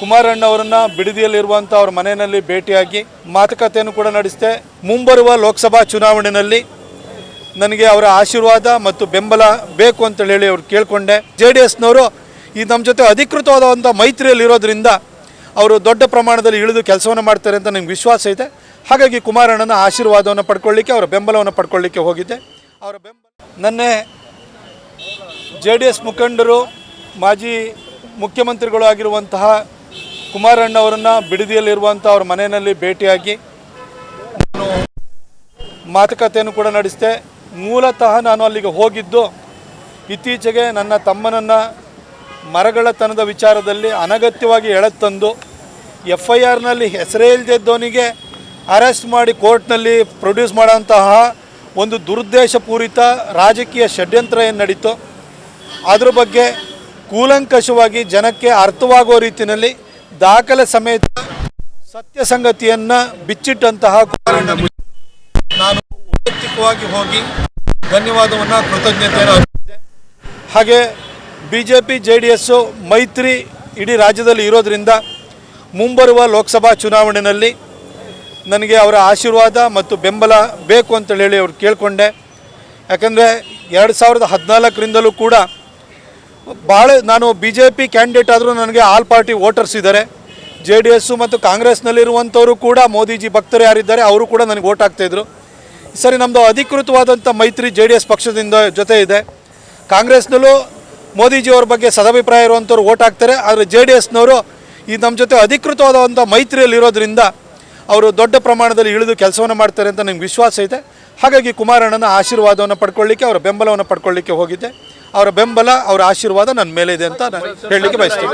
ಕುಮಾರಣ್ಣ ಅವರನ್ನ ಬಿಡದಿಯಲ್ಲಿರುವಂಥ ಅವ್ರ ಮನೆಯಲ್ಲಿ ಭೇಟಿಯಾಗಿ ಮಾತುಕತೆಯನ್ನು ಕೂಡ ನಡೆಸಿದೆ ಮುಂಬರುವ ಲೋಕಸಭಾ ಚುನಾವಣೆಯಲ್ಲಿ ನನಗೆ ಅವರ ಆಶೀರ್ವಾದ ಮತ್ತು ಬೆಂಬಲ ಬೇಕು ಅಂತೇಳಿ ಹೇಳಿ ಅವ್ರು ಕೇಳಿಕೊಂಡೆ. ಜೆ ಡಿ ಎಸ್ನವರು ಈ ನಮ್ಮ ಜೊತೆ ಅಧಿಕೃತವಾದಂಥ ಮೈತ್ರಿಯಲ್ಲಿರೋದ್ರಿಂದ ಅವರು ದೊಡ್ಡ ಪ್ರಮಾಣದಲ್ಲಿ ಇಳಿದು ಕೆಲಸವನ್ನು ಮಾಡ್ತಾರೆ ಅಂತ ನನಗೆ ವಿಶ್ವಾಸ ಇದೆ. ಹಾಗಾಗಿ ಕುಮಾರಣ್ಣನ ಆಶೀರ್ವಾದವನ್ನು ಪಡ್ಕೊಳ್ಳಿಕ್ಕೆ, ಅವರ ಬೆಂಬಲವನ್ನು ಪಡ್ಕೊಳ್ಳಿಕ್ಕೆ ಹೋಗಿದ್ದೆ. ಅವರ ಬೆಂಬಲ ನನ್ನೆ ಜೆ ಡಿ ಎಸ್ ಮುಖಂಡರು, ಮಾಜಿ ಮುಖ್ಯಮಂತ್ರಿಗಳು ಆಗಿರುವಂತಹ ಕುಮಾರಣ್ಣ ಅವರನ್ನು ಬಿಡದಿಯಲ್ಲಿರುವಂಥ ಅವ್ರ ಮನೆಯಲ್ಲಿ ಭೇಟಿಯಾಗಿ ನಾನು ಮಾತುಕತೆಯನ್ನು ಕೂಡ ನಡೆಸಿದೆ. ಮೂಲತಃ ನಾನು ಅಲ್ಲಿಗೆ ಹೋಗಿದ್ದು, ಇತ್ತೀಚೆಗೆ ನನ್ನ ತಮ್ಮನನ್ನು ಮರಗಳತನದ ವಿಚಾರದಲ್ಲಿ ಅನಗತ್ಯವಾಗಿ ಎಳೆತಂದು ಎಫ್ ಐ ಆರ್ನಲ್ಲಿ ಹೆಸರೇ ಅರೆಸ್ಟ್ ಮಾಡಿ ಕೋರ್ಟ್ನಲ್ಲಿ ಪ್ರೊಡ್ಯೂಸ್ ಮಾಡೋಂತಹ ಒಂದು ದುರುದ್ದೇಶಪೂರಿತ ರಾಜಕೀಯ ಷಡ್ಯಂತ್ರ ಏನು ನಡೀತು, ಅದ್ರ ಬಗ್ಗೆ ಕೂಲಂಕಷವಾಗಿ ಜನಕ್ಕೆ ಅರ್ಥವಾಗುವ ರೀತಿಯಲ್ಲಿ ದಾಖಲೆ ಸಮೇತ ಸತ್ಯ ಸಂಗತಿಯನ್ನು ಬಿಚ್ಚಿಟ್ಟಂತಹ ನಾನು ವೈಯಕ್ತಿಕವಾಗಿ ಹೋಗಿ ಧನ್ಯವಾದವನ್ನು ಕೃತಜ್ಞತೆಯನ್ನು ಹಾಗೆ B J P J D S ಮೈತ್ರಿ ಇಡೀ ರಾಜ್ಯದಲ್ಲಿ ಇರೋದ್ರಿಂದ ಮುಂಬರುವ ಲೋಕಸಭಾ ಚುನಾವಣೆಯಲ್ಲಿ ನನಗೆ ಅವರ ಆಶೀರ್ವಾದ ಮತ್ತು ಬೆಂಬಲ ಬೇಕು ಅಂತೇಳಿ ಹೇಳಿ ಅವ್ರು ಕೇಳಿಕೊಂಡೆ. ಯಾಕಂದರೆ ಎರಡು ಸಾವಿರದ ಹದಿನಾಲ್ಕರಿಂದಲೂ ಕೂಡ ಭಾಳ ನಾನು ಬಿ ಜೆ ಪಿ ಕ್ಯಾಂಡಿಡೇಟ್ ಆದರೂ ನನಗೆ ಆಲ್ ಪಾರ್ಟಿ ವೋಟರ್ಸ್ ಇದ್ದಾರೆ. ಜೆ ಡಿ ಎಸ್ಸು ಮತ್ತು ಕಾಂಗ್ರೆಸ್ನಲ್ಲಿರುವಂಥವರು ಕೂಡ ಮೋದಿಜಿ ಭಕ್ತರು ಯಾರಿದ್ದಾರೆ, ಅವರು ಕೂಡ ನನಗೆ ವೋಟ್ ಹಾಕ್ತಾಯಿದ್ರು ಸರಿ ನಮ್ಮದು ಅಧಿಕೃತವಾದಂಥ ಮೈತ್ರಿ ಜೆ ಡಿ ಎಸ್ ಪಕ್ಷದಿಂದ ಜೊತೆ ಇದೆ. ಕಾಂಗ್ರೆಸ್ನಲ್ಲೂ ಮೋದಿಜಿಯವ್ರ ಬಗ್ಗೆ ಸದಾಭಿಪ್ರಾಯ ಇರುವಂಥವ್ರು ವೋಟ್ ಹಾಕ್ತಾರೆ, ಆದರೆ ಜೆ ಡಿ ಎಸ್ನವರು ಈ ನಮ್ಮ ಜೊತೆ ಅಧಿಕೃತವಾದಂಥ ಮೈತ್ರಿಯಲ್ಲಿರೋದ್ರಿಂದ ಅವರು ದೊಡ್ಡ ಪ್ರಮಾಣದಲ್ಲಿ ಇಳಿದು ಕೆಲಸವನ್ನು ಮಾಡ್ತಾರೆ ಅಂತ ನನಗೆ ವಿಶ್ವಾಸ ಇದೆ. ಹಾಗಾಗಿ ಕುಮಾರಣ್ಣನ ಆಶೀರ್ವಾದವನ್ನು ಪಡ್ಕೊಳ್ಳಿಕ್ಕೆ, ಅವರ ಬೆಂಬಲವನ್ನು ಪಡ್ಕೊಳ್ಳಿಕ್ಕೆ ಹೋಗಿದ್ದೆ. ಅವರ ಬೆಂಬಲ, ಅವರ ಆಶೀರ್ವಾದ ನನ್ನ ಮೇಲೆ ಇದೆ ಅಂತ ನಾನು ಹೇಳಲಿಕ್ಕೆ ಬಯಸ್ತೀನಿ.